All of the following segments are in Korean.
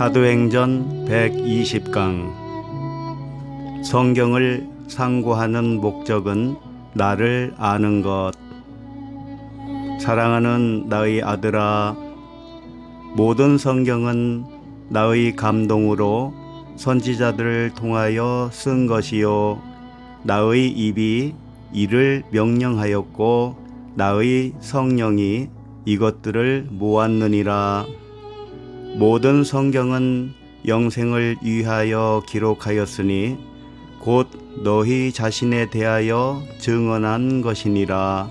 사도행전 120강. 성경을 상고하는 목적은 나를 아는 것. 사랑하는 나의 아들아 모든 성경은 나의 감동으로 선지자들을 통하여 쓴 것이요. 나의 입이 이를 명령하였고 나의 성령이 이것들을 모았느니라 모든 성경은 영생을 위하여 기록하였으니 곧 너희 자신에 대하여 증언한 것이니라.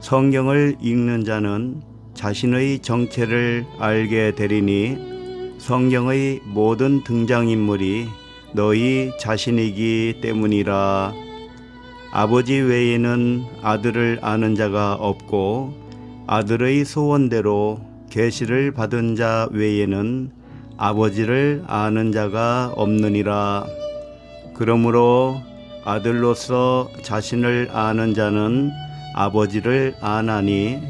성경을 읽는 자는 자신의 정체를 알게 되리니 성경의 모든 등장인물이 너희 자신이기 때문이라. 아버지 외에는 아들을 아는 자가 없고 아들의 소원대로 계시를 받은 자 외에는 아버지를 아는 자가 없느니라. 그러므로 아들로서 자신을 아는 자는 아버지를 아나니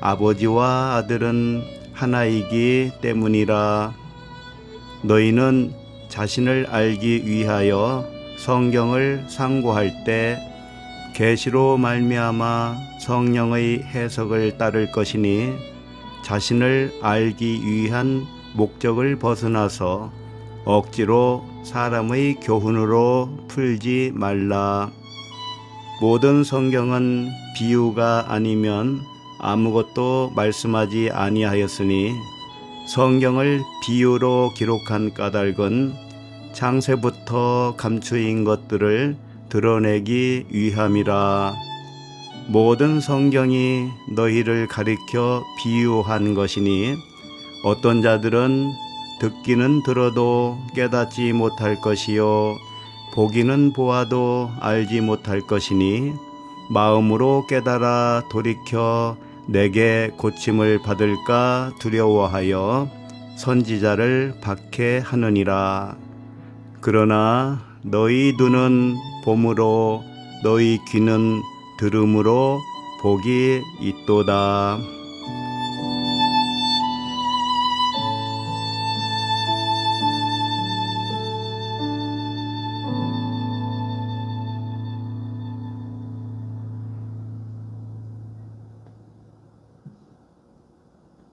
아버지와 아들은 하나이기 때문이라. 너희는 자신을 알기 위하여 성경을 상고할 때 계시로 말미암아 성령의 해석을 따를 것이니 자신을 알기 위한 목적을 벗어나서 억지로 사람의 교훈으로 풀지 말라. 모든 성경은 비유가 아니면 아무것도 말씀하지 아니하였으니 성경을 비유로 기록한 까닭은 창세부터 감추인 것들을 드러내기 위함이라. 모든 성경이 너희를 가리켜 비유한 것이니 어떤 자들은 듣기는 들어도 깨닫지 못할 것이요 보기는 보아도 알지 못할 것이니 마음으로 깨달아 돌이켜 내게 고침을 받을까 두려워하여 선지자를 박해하느니라. 그러나 너희 눈은 봄으로 너희 귀는 들음으로 복이 있도다.